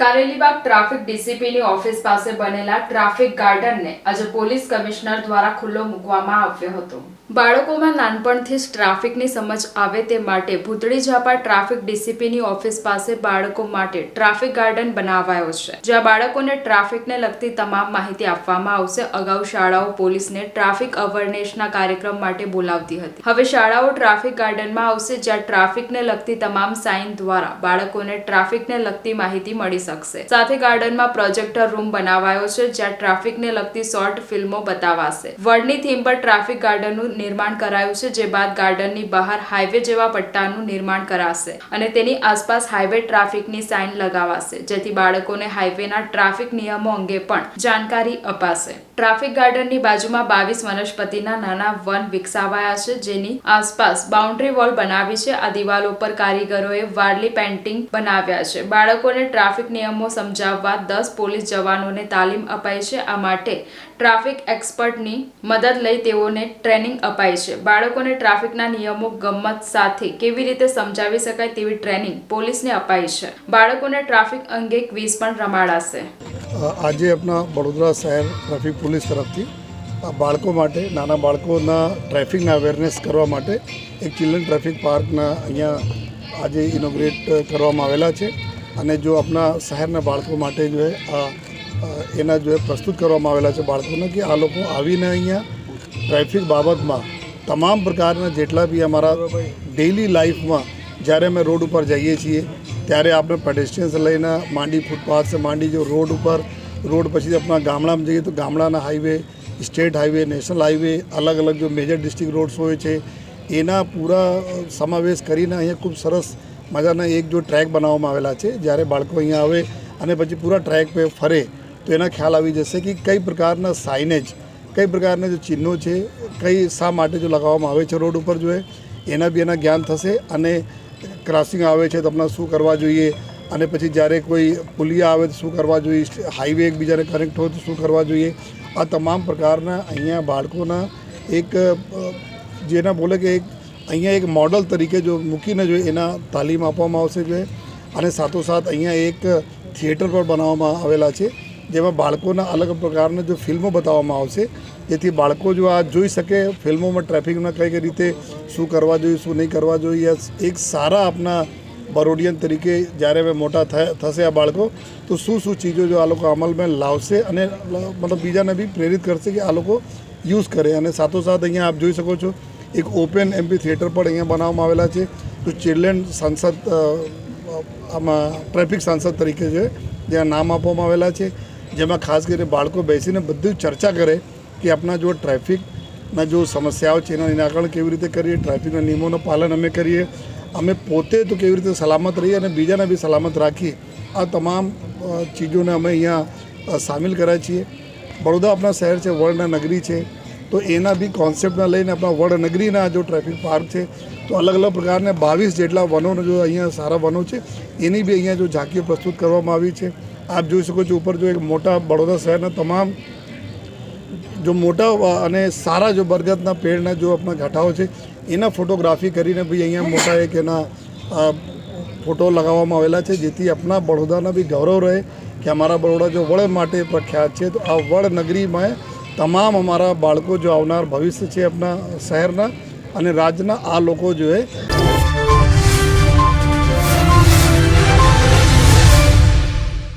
Karelibaug traffic ડીસીપીની office પાસે બનેલા traffic ગાર્ડનને આજે પોલીસ કમિશનર દ્વારા ખુલ્લો મૂકવામાં આવ્યો હતો. બાળકોમાં નાનપણથી જ ટ્રાફિકની સમજ આવે તે માટે ભૂતળી ઝાપા ટ્રાફિક ડીસીપીની ઓફિસ પાસે બાળકો માટે ટ્રાફિક ગાર્ડન બનાવાયો છે. જ્યાં બાળકોને ટ્રાફિકને લગતી તમામ માહિતી આપવામાં આવશે, અગાઉ શાળાઓ પોલીસને ટ્રાફિક અવેરનેસના કાર્યક્રમ માટે બોલાવતી હતી. હવે શાળાઓ ટ્રાફિક ગાર્ડનમાં આવશે, જ્યાં ટ્રાફિકને લગતી તમામ સાઇન દ્વારા બાળકોને ટ્રાફિકને લગતી માહિતી મળી શકશે. સાથે ગાર્ડનમાં પ્રોજેક્ટર રૂમ બનાવાયો છે, જ્યાં ટ્રાફિકને લગતી શોર્ટ ફિલ્મો બતાવાશે. વર્ડની થીમ પર ટ્રાફિક ગાર્ડનનું નિર્માણ કરાયું છે, જે બાદ ગાર્ડનની બહાર હાઈવે જેવા પટ્ટાનું નિર્માણ કરાશે અને તેની આસપાસ હાઈવે ટ્રાફિકની સાઇન લગાવાશે, જેથી બાળકોને હાઈવેના ટ્રાફિક નિયમો અંગે પણ જાણકારી અપાશે. ટ્રાફિક ગાર્ડનની બાજુમાં બાવીસ વનસ્પતિના નાના વન વિકસાવાયા છે, જેની આસપાસ બાઉન્ડ્રી વોલ બનાવી છે. આ દિવાલો પર કારીગરોએ વાર્લી પેન્ટિંગ બનાવ્યા છે. બાળકોને ટ્રાફિક નિયમો સમજાવવા દસ પોલીસ જવાનોને તાલીમ અપાઈ છે. આ માટે ટ્રાફિક એક્સપર્ટની મદદ લઈ તેઓને ટ્રેનિંગ અપાઈ છે. બાળકોને ટ્રાફિકના નિયમો ગમત સાથે કેવી રીતે સમજાવી શકાય તેવી ટ્રેનિંગ પોલીસને અપાઈ છે. બાળકોને ટ્રાફિક અંગે ક્વિઝ પણ રમાડાશે. આજે આપણા વડોદરા શહેર ટ્રાફિક પોલીસ તરફથી બાળકો માટે, નાના બાળકોના ટ્રાફિકના અવેરનેસ કરવા માટે એક ચિલ્ડ્રન ટ્રાફિક પાર્કના અહીંયા આજે ઇનોગ્રેટ કરવામાં આવેલા છે. અને જો આપણા શહેરના બાળકો માટે જો આ એના જો પ્રસ્તુત કરવામાં આવેલા છે બાળકોને કે આ લોકો આવીને અહીંયા ટ્રાફિક બાબતમાં તમામ પ્રકારના જેટલા બી અમારા ડેઇલી લાઈફમાં જ્યારે અમે રોડ ઉપર જઈએ છીએ, ત્યારે આપણે પેડેસ્ટ્રિયન્સ લઈને માંડી ફૂટપાથ માંડી જો રોડ ઉપર, રોડ પછી આપણા ગામડામાં જઈએ તો ગામડાના highway state highway national highway અલગ અલગ જો મેજર ડિસ્ટ્રિક્ટ રોડ્સ હોય છે, એના પૂરા સમાવેશ કરીને અહીંયા ખૂબ સરસ મજાના એક જો ટ્રેક બનાવવામાં આવેલા છે, જ્યારે બાળકો અહીંયા આવે અને પછી પૂરા ટ્રેક પે ફરે, તો એના ખ્યાલ આવી જશે કે કઈ પ્રકારના સાઇનેજ કઈ પ્રકારના જે ચિહ્નો છે, કઈ શા માટે જો લગાવવામાં આવે છે રોડ ઉપર જોઈએ એના બી એના જ્ઞાન થશે અને ક્રોસિંગ આવે છે તો આપણે શું કરવા જોઈએ, અને પછી જ્યારે કોઈ પુલિયા આવે તો શું કરવા જોઈએ હાઈવે એકબીજાને કનેક્ટ હોય તો શું કરવા જોઈએ, આ તમામ પ્રકારના અહીંયા બાળકોના એક જેના બોલે કે એક અહીંયા એક મોડલ તરીકે જો મૂકીને જો એના તાલીમ આપવામાં આવશે જોઈએ અને સાથોસાથ અહીંયા એક થિયેટર પણ બનાવવામાં આવેલા છે, જેમાં બાળકોના અલગ પ્રકારના જો ફિલ્મો બતાવવામાં આવશે, જેથી બાળકો જો આ જોઈ શકે ફિલ્મોમાં ટ્રાફિકમાં કઈ કઈ રીતે શું કરવા જોઈએ, શું નહીં કરવા જોઈએ એક સારા આપના બરોડિયન તરીકે જ્યારે હવે મોટા થશે આ બાળકો, તો શું શું ચીજો જો આ લોકો અમલમાં લાવશે અને મતલબ બીજાને બી પ્રેરિત કરશે કે આ લોકો યુઝ કરે. અને સાથોસાથ અહીંયા આપ જોઈ શકો છો એક ઓપન એમપી થિયેટર પણ અહીંયા બનાવવામાં આવેલા છે, તો ચિલ્ડ્રન સાંસદ આમાં ટ્રાફિક સાંસદ તરીકે છે જ્યાં નામ આપવામાં આવેલા છે. જેમાં ખાસ કરીને બાળકો બેસીને બધું ચર્ચા કરે કે આપણા જો ટ્રાફિકના જો સમસ્યાઓ છે, એના નિરાકરણ કેવી રીતે કરીએ, ટ્રાફિકના નિયમોનું પાલન અમે કરીએ, અમે પોતે તો કેવી રીતે સલામત રહીએ અને બીજાને બી સલામત રાખીએ, આ તમામ ચીજોને અમે અહીંયા સામેલ કર્યા છીએ. બરોડા આપણા શહેર છે વર્લ્ડના નગરી છે તો એના બી કોન્સેપ્ટને લઈને આપણા વડનગરીના જો ટ્રાફિક પાર્ક છે, તો અલગ અલગ પ્રકારના બાવીસ જેટલા વનોનો જો અહીંયા સારા વનો છે, એની બી અહીંયા જો ઝાંકીઓ પ્રસ્તુત કરવામાં આવી છે. આપ જોઈ શકો છો ઉપર જો એક મોટા બડોદા શહેરના તમામ જો મોટા અને સારા જો બરગદના પેડના જો આપણા ઘાટાઓ છે, એના ફોટોગ્રાફી કરીને બી અહીંયા મોટા એક એના ફોટો લગાવવામાં આવેલા છે, જેથી આપણા બડોદાના બી ગૌરવ રહે કે અમારા બરોડા જો વડ માટે પ્રખ્યાત છે, તો આ વડ નગરીમાં તમામ અમારા બાળકો જો આવનાર ભવિષ્ય છે આપણા શહેરના અને રાજ્યના આ લોકો જો એ